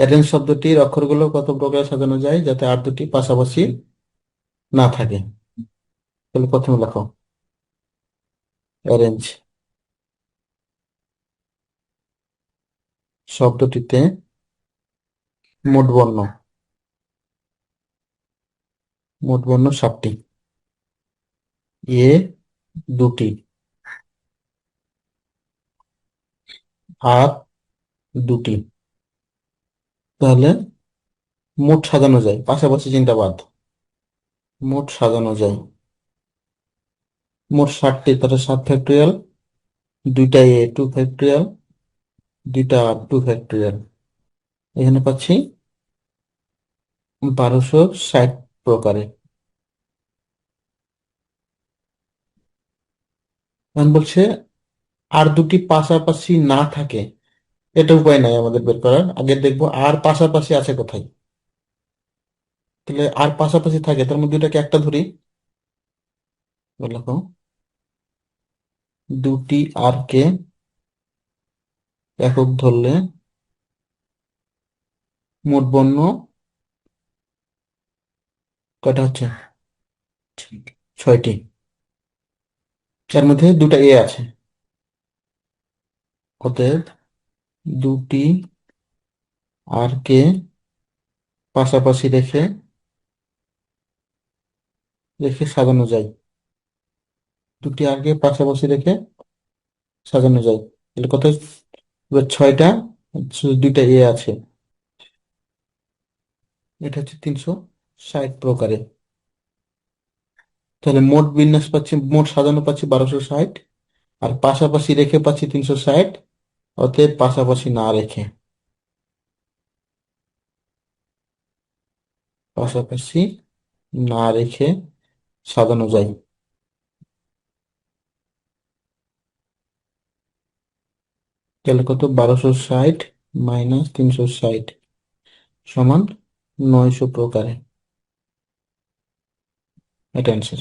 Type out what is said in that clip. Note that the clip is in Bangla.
অ্যারেঞ্জ শব্দটির অক্ষরগুলো কত প্রকার সাজানো যায় যাতে আর দুটি পাশাপাশি না থাকে? তাহলে প্রথমে লেখো। অ্যারেঞ্জ। শব্দটিতে মোট বর্ণ। মোট বর্ণ সাতটি। এ দুটি। আর দুটি। তাহলে মোট সাজানো যায়। পাশাপাশি চিন্তা বাদ। মোট সাজানো যায়। মোট ষাটটি, তাহলে সাত ফ্যাক্টরিয়াল দুইটা এ টু ফ্যাক্টরিয়াল দুইটা আর টু ফ্যাক্টরিয়াল এখানে পাচ্ছি বারোশো ষাট প্রকারে বলছে আর দুটি পাশাপাশি না থাকে এটা উপায় নাই আমাদের বের করার। আগে দেখব আর পাশাপাশি আছে কোথায়। তাহলে আর পাশাপাশি থাকে, তার মধ্যে দুটাকে একটা ধরি। দেখো দুটি আর কে একক ধরলে মোট বর্ণ কয়টা হচ্ছে? ছয়টি। যার মধ্যে দুটা এ আছে। অতএব দুটি আর কে পাশাপাশি রেখে রেখে সাজানো যায়। দুটি আর কে পাশাপাশি রেখে সাজানো যায়। কত? এবার ছয়টা দুইটা এ আছে। এটা হচ্ছে তিনশো ষাট প্রকারে। তাহলে মোট বিন্যাস পাচ্ছি, মোট সাজানো পাচ্ছি বারোশো ষাট। আর পাশাপাশি রেখে পাচ্ছি তিনশো ষাট। অতএব পাশাপাশি না রেখে। পাশাপাশি না রেখে সাজানো যায়। তাহলে কত? বারোশো ষাট মাইনাস তিনশো ষাট সমান নয়শো প্রকারে। এটা অ্যান্সার